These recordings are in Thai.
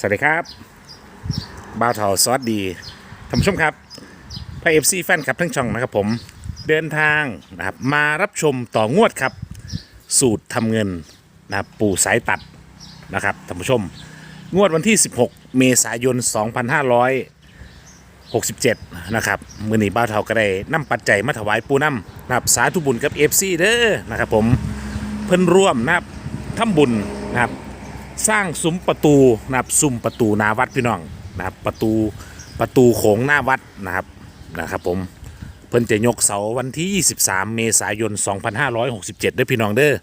สวัสดีครับบ้าวเทาซอสดีท่านผู้ชมครับพระเอฟซีแฟนครับทั้งช่องนะครับผม เดินทางนะครับมารับชมต่องวดครับ สูตรทำเงินนะครับปู่สายตัดนะครับท่านผู้ชม งวดวันที่ 16 เมษายน 2567 นะครับมือนีบ้าวเทาก็ได้นำปัจจัยมาถวายปูน้ำนะครับสาธุบุญกับเอฟซีเด้อนะครับผมเพิ่นร่วมนะครับทำบุญนะครับ สร้างซุ้มประตูนะครับซุ้มประตูหนาวัดพี่น้องนะครับประตูประตูโขงหน้าวัดนะครับนะครับผมเพิ่นจะยกเสาวันที่ 23 เมษายน 2567ด้วยพี่น้องเด้อ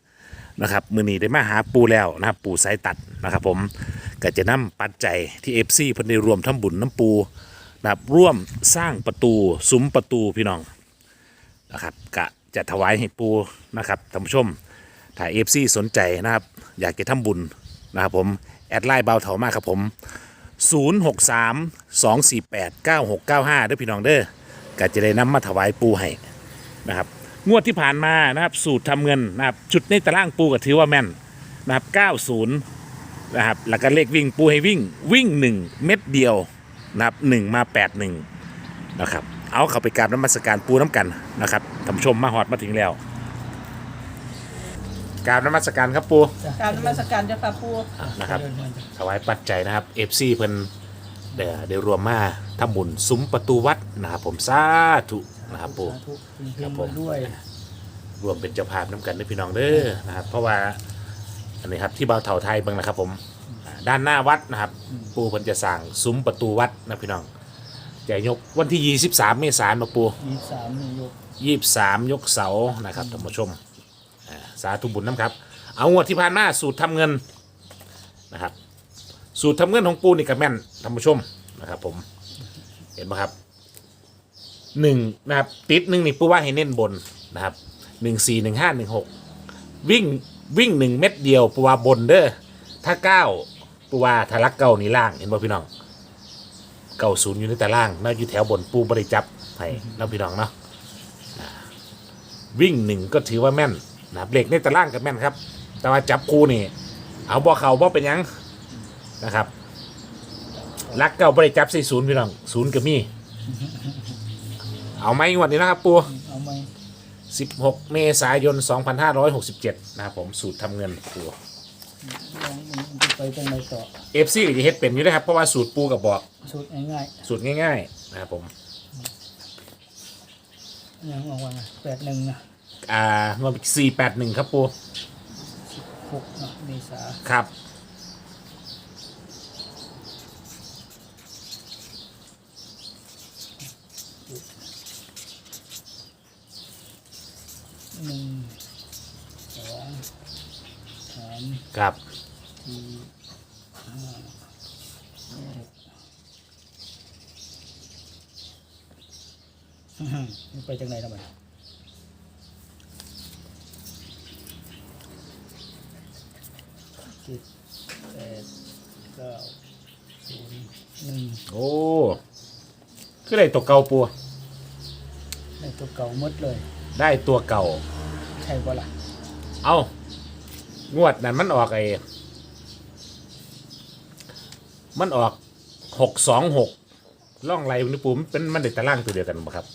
นะครับมือนี้ได้มาหาปูแล้วนะครับปูสายตัดนะครับผมก็จะนำปัจจัยที่ FC เพิ่นได้รวมทำบุญน้ำปูนะครับร่วมสร้างประตูซุ้มประตูพี่น้องนะครับกะจะถวายให้ปูนะครับท่านผู้ชมถ้า FC สนใจนะครับ อยากจะทำบุญ นะครับผม แอดไลน์เบาเถามากครับผม 063 248 9695ด้วยพี่น้องเด้อก็จะได้นำมาถวายปูให้นะครับงวดที่ผ่านมานะครับสูตรทำเงินนะครับชุดในตารางปูก็ถือว่าแม่นนะครับ 90นะครับแล้วก็เลขวิ่งปูให้วิ่งวิ่ง 1 เม็ดเดียวนะครับ1มา 81 นะครับ เอาเข้าไปกราบน้ำมัสการปูน้ำกันนะครับท่านผู้ชมมาหอดมาถึงแล้ว กราบน้ำมัสการครับปูกรารนมัสการเจ้าค่ะปูนะครับถวายปัจจัยนะครับ FC เพิ่นเดี๋ยวเดี๋ยวรวมมาทำบุญซุ้มประตูวัดนะครับผมสาธุนะครับปู่สาธุเฮครับงผมๆด้วยรวมเป็นเจ้าภาพน้ำกันด้วยพี่น้องเด้อนะครับเพราะว่าอันนี้ครับที่เบาเถาไทยเบิ่งนะครับผมอ่าด้านหน้าวัดนะครับ ปู่เพิ่นจะสั่งซุ้มประตูวัดนะพี่น้องจะยกวันที่ 23 เมษายนมาปู่มีสามนิยกยี่สามยกเสานะครับท่านผู้ชมอ่า สาธุบุญน้ำครับ เอางวดที่ผ่านมาสูตรทำเงินนะครับ สูตรทำเงินของปูนี่กับแม่นท่านผู้ชมนะครับ ผม เห็นไหมครับหนึ่งนะครับ ติดหนึ่งนี่ปูว่าให้เน้นบนนะครับหนึ่งสี่หนึ่งห้าหนึ่งหกวิ่งวิ่งหนึ่งเม็ดเดียวปูว่าบนเด้อถ้าเก้าปูว่าทะลักเก้านี่ล่างเห็นบ่พี่น้องเก้าศูนย์อยู่ในแต่ล่างน่าอยู่แถวบนปูบริจับให้น้องพี่น้องเนาะ วิ่งหนึ่งก็ถือว่าแม่น นะครับเหล็กในตารางกับแม่นครับ แต่ว่าจับคู่นี่ เอาบ่เขาบ่เป็นหยังนะครับลักเก่าบริจับใส่ศูนย์พี่น้องศูนย์ก็มีเอาไหมงวดนี้นะครับปูเอาไหม16 เมษายน 2567 นะครับผมสูตรทำเงินปู ลองมันจะไปจังไรต่อเอฟซีก็จะเฮ็ดเป็นอยู่นะครับ เพราะว่าสูตรปูกับบอก สูตรง่ายสูตรง่ายๆนะครับผม ๆยังออกว่าแปดหนึ่งนะ อ่างวด481ครับปูหกนะเมษาครับ หนึ่งสองสามครับ สี่ห้าหกอื้อหือมันไปจังไรทำไม จ็ดแปดเก้าศูนย์หนึ่งโอ้คือได้ตัวเก่าปูในตัวเก่าหมดเลย ได้ตัวเก่า ใช่ปะล่ะเอา งวดนั้นมันออกไอ้มันออกหกสองหกล่องไรนี่ปูมันเป็นมันเด็ดตารางตัวเดียวกันบ่ครับ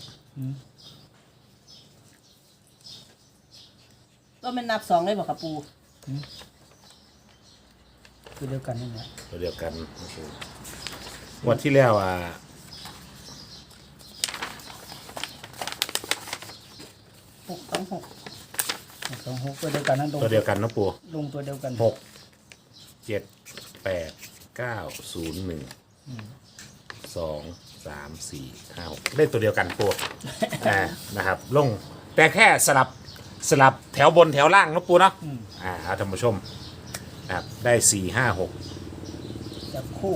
ก็เป็นนับสองเลยบอกค่ะปู คือเดียวกันนี่แหละตัวเดียวกันงวดที่แล้วอะหกสองหกสองหกตัวเดียวกันนั่นลงตัวเดียวกันนะปูลงตัวเดียวกันหกเจ็ดแปดเก้าศูนย์หนึ่งสองสามสี่ห้าหกได้ตัวเดียวกันปูอ่านะครับ ลงแต่แค่สลับสลับแถวบนแถวล่างนะปูเนาะอืม อ่าเอาท่านผู้ชมนะ ครับได้สี่ห้าหกจับคู่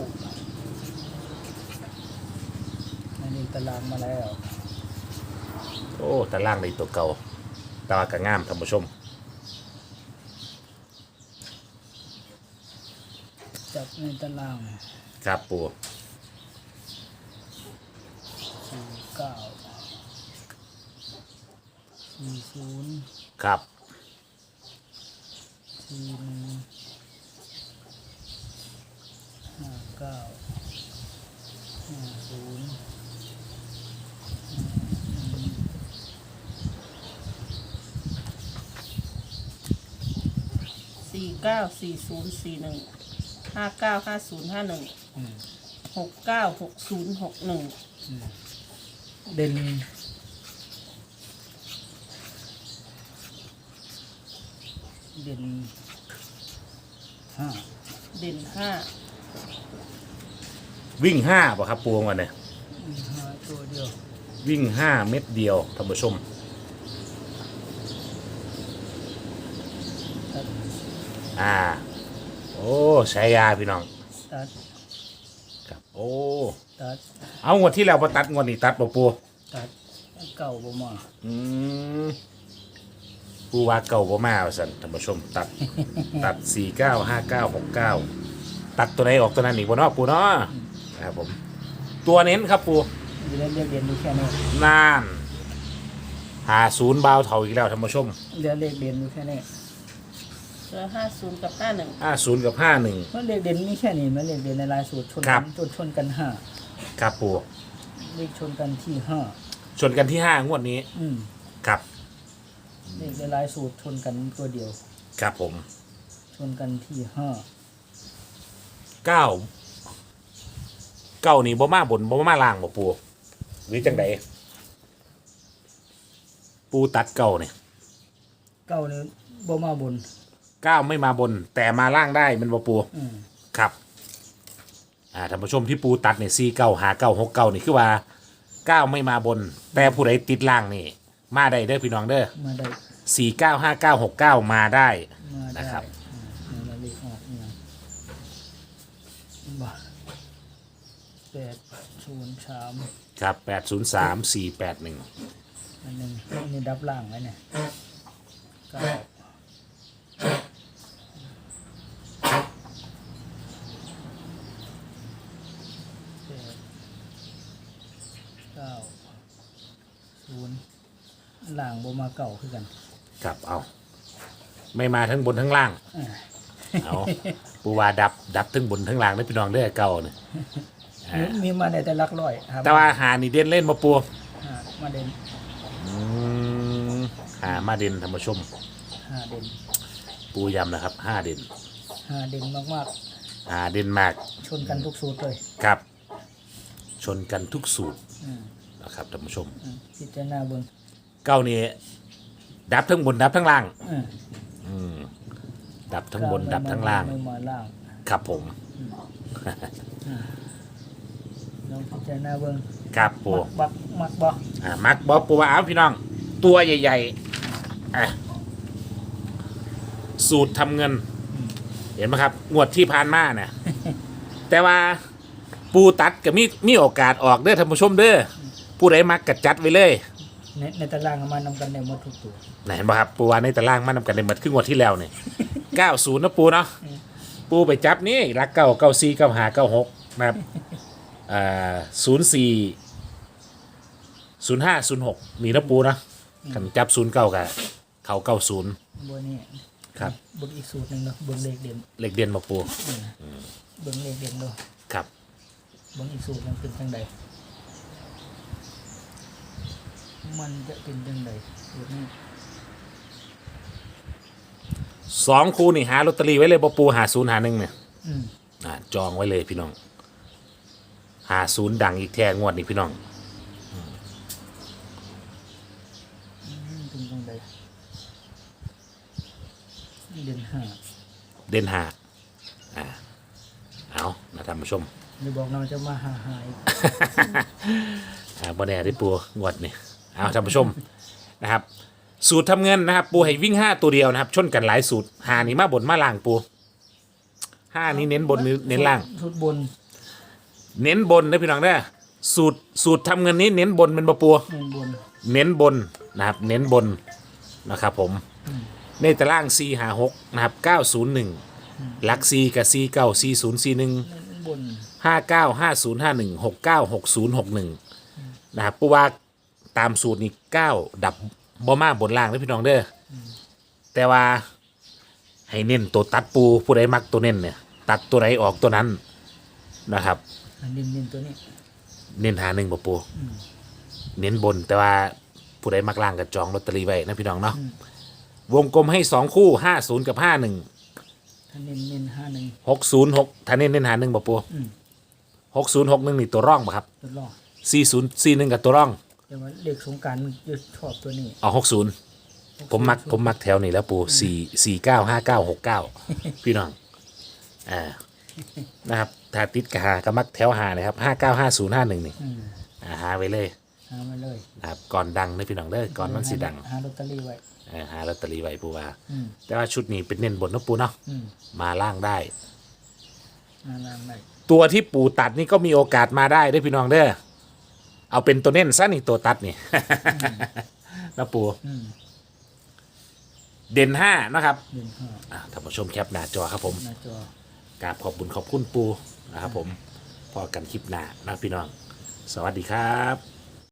อันนี้ตารางมาแล้วโอ้แต่ล่างในตัวเก่าแตว่ากระง่ามท่านผู้ชม จับในตารางครับปูสี่เก้าสี่ศูนย์ครับสี่หนึ่งห้า เก้าห้าศูนย์สี่เก้าสี่ศูนย์สี่หนึ่งห้าเก้าห้าศูนย์ห้าหนึ่งอืมหกเก้าหกศูนย์หกหนึ่งเด่นเด่นห้าเด่นห้า วิ่งห้าป่ะครับปูวันเนี่ยห้าตัวเดียววิ่งห้าเม็ดเดียวท่านผู้ชมตัดอ่า โอ้ใช้ยาพี่น้องตัดครับ โอ้ตัดเอางวดที่แล้วมาตัดงวดนี้ตัดบ่ปูตัดเก่าบ่มาอืมปูว่าเก่าบ่มาเอาสันท่านผู้ชมตัดตัดสี่เก้าห้าเก้าหกเก้าตัดตัวไหนออกตัวนั้นอีกบ่เนาะปูเนาะ นะครับผม ตัวเน้นครับปูจะได้เรียกเด่นดูแค่นี้นานหาศูนย์บาวเท่าอีกแล้วท่านผู้ชมเรียกเรียกเด่นดูแค่นี้เจอห้าศูนย์กับห้าหนึ่งห้าศูนย์กับห้าหนึ่ง มันเรียกเด่นมีแค่นี้มันเรียกเด่นในรายสูตรชนครักับนชนชนกันห้าครับปูเลขชนกันที่ห้าชนกันที่ห้างวดนี้ อืมครับเลขในรายสูตรชนกันตัวเดียว ครับผมชนกันที่ห้าเก้า เก้านี่บ่มาบนบ่มาล่างบ่ปูหรือจังไดปูตัดเก้าเนี่ยเก้านี่บ่มาบนเก้าไม่มาบน แต่มาล่างได้มันบ่ปูอืมครับ อ่าท่านผู้ชมที่ปูตัดเนี่ยสี่เก้าหาเก้าหกเก้านี่คือว่าเก้าไม่มาบน แต่ผู้ใดติดล่างนี่ มาได้เด้อพี่น้องเด้อมาได้สี่เก้าห้าเก้าหกเก้ามาได้ มาได้นะครับ อืมมาเลขออกเนี่ยบ่ แปดศูนย์สามครับแปดศูนย์สามสี่แปดหนึ่งอันหนึ่งอันนี้ดับล่างไว้เนี่ยเก้าแปดเก้าศูนย์ล่างบ่มาเก่าคือกันครับเอา ไม่มาทั้งบนทั้งล่าง อ่า เอาปูว่าดับ ดับทั้งบนทั้งล่างเด้อพี่น้องเด้อเก้าเนี่ย มีมีมาในแต่หลักร้อยครับแต่ว่าหานี่เด่นเล่นมาปูหามาเด่นอืมหามาเด่นท่านผู้ชมหาเด่นปูย้ำนะครับห้าเด่นหาเด่นมากหาเด่นมากๆ ชนกันทุกสูตรเลยครับ ชนกันทุกสูตรอืมนะครับท่านผู้ชมอืมพิจารณาเบิ่งเก้านี่ดับทั้งบนดับทั้งล่าง อืมอืมดับทั้งบนดับทั้งล่าง ไม่มาล่าง ครับผมล องพิจารณาเบิ่งครับปูมักมักบ่อ่ามักบอปูว่าเอาพี่น้อง ตัวใหญ่ๆอะสูตรทำเงิน เห็นไหมครับ งวดที่ผ่านมาเนี่ย แต่ว่าปูตัดก็มีมีโอกาสออกเด้อท่านผู้ชมเด้อผู้ใดมักกัดจัดไว้เลย ในในตารางเอามานำกันได้หมดทุกตัวไหนเห็นป่ะครับปูว่าในตารางมานำกันในหมดครึ่งงวดที่แล้วเนี่ย เก้าศูนย์นะปูเนาะปูไปจับนี่รักเก้าเก้าสี่เก้าหาเก้าหกนะครับ อ่าศูนย์สี่ศูนย์ห้าศูนย์หกนี่นะปูเนาะขันจับศูนย์เก้ากับเขาเก้าศูนย์บ่นี่ครับเบิ่งอีกสูตรหนึงเนาะเบิ่งเลขเด่นเหล็กเด่นมาปูเบิ่งเลขเด่นเนาะครับเบิ่งอีกสูตรหนึงเป็นจังไดมันจะเป็นจังไดสูตรนี้สองคูนี่หาลอตเตอรี่ไว้เลยปปูหาศูนย์หาหนึ่งเนี่ยอืมอ่าจองไว้เลยพี่น้อง หาศูนย์ดังอีกแท่งวดนี้พี่น้องอืมเป็นจังไดเด่นห้าเด่นหาอ่าเอานะท่านผู้ชมหรือบอกเราจะมาหาหาย อ่าบอแน่ได้ปูงวดนี่เอาท่านผู้ชม นะครับ สูตรทำเงินนะครับ ปูให้วิ่งห้าตัวเดียวนะครับ ชนกันหลายสูตรหานี่มาบนมาล่างปูห้านี้เน้นบนหรือเน้นล่างชุดบน เน้นบนนะพี่น้องเด้อสูตรสูตรทำเงินนี้เน้นบนเป็นปะปูเน้นบนเน้นบนนะครับเน้นบนนะครับผมในตาราง4 5 6นะครับ901หลัก4กับ4 9 4 0 4 1เน้นบน5 9 5 0 5 1 6 9 6 0 6 1นะครับปูว่าตามสูตรนี้9ดับบอมาบนล่างนะพี่น้องเด้ออแต่ว่าให้เน้นตัวตัดปูผู้ใดมักตัวเน้นเนี่ยตัดตัวไหนออกตัวนั้นนะครับอัน เน้นเน้นตัวนี้เน้นหาหนึ่งบ่ปูอืมเน้นบนแต่ว่าผู้ใดมักล่างกับจองลอตเตอรี่ไว้นะพี่น้องเนาะอืมวงกลมให้สองคู่ห้าศูนย์กับห้าหนึ่งถ้าเน้นเน้นห้าหนึ่ง หกศูนย์หกถ้าเน้นเน้นหาหนึ่งบ่ปูอืม หกศูนย์หกหนึ่งนี่ตัวร่องบ่ครับทดลองสี่ศูนย์สี่หนึ่งกับตัวร่องแต่ว่าเลขสงกรารมันจะชอบตัวนี้เอาหกศูนย์ผมมักผมมักแถวนี้แล้วปูสี่สี่เก้าห้าเก้าหกเก้าพี่น้องอ่า นะครับถ้าติดกหาก็มักแถวหานะครับห้าเก้าห้าศูนย์ห้าหนึ่งนี่อืมอ่าหาไว้เลยหามาเลยนะครับก่อนดังนะพี่น้องเด้อก่อนมันสิดังหาลอตเตอรี่ไว้ เออหาลอตเตอรี่ไว้ปูว่า อืมแต่ว่าชุดนี้เป็นเน้นบนเนาะปูเนาะอืมมาล่างได้หาลางได้ตัวที่ปูตัดนี่ก็มีโอกาสมาได้เด้วยพี่น้องเด้อเอาเป็นตัวเน้นซะนี่ตัวตัดนี่ นะปูอืมเด่นห้านะครับเด่นห้าอะท่านผู้ชมแคปหน้าจอครับผม หน้าจอ กราบขอบคุณขอบคุณปูนะครับผมพอกันคลิปหน้านะพี่น้อง สวัสดีครับ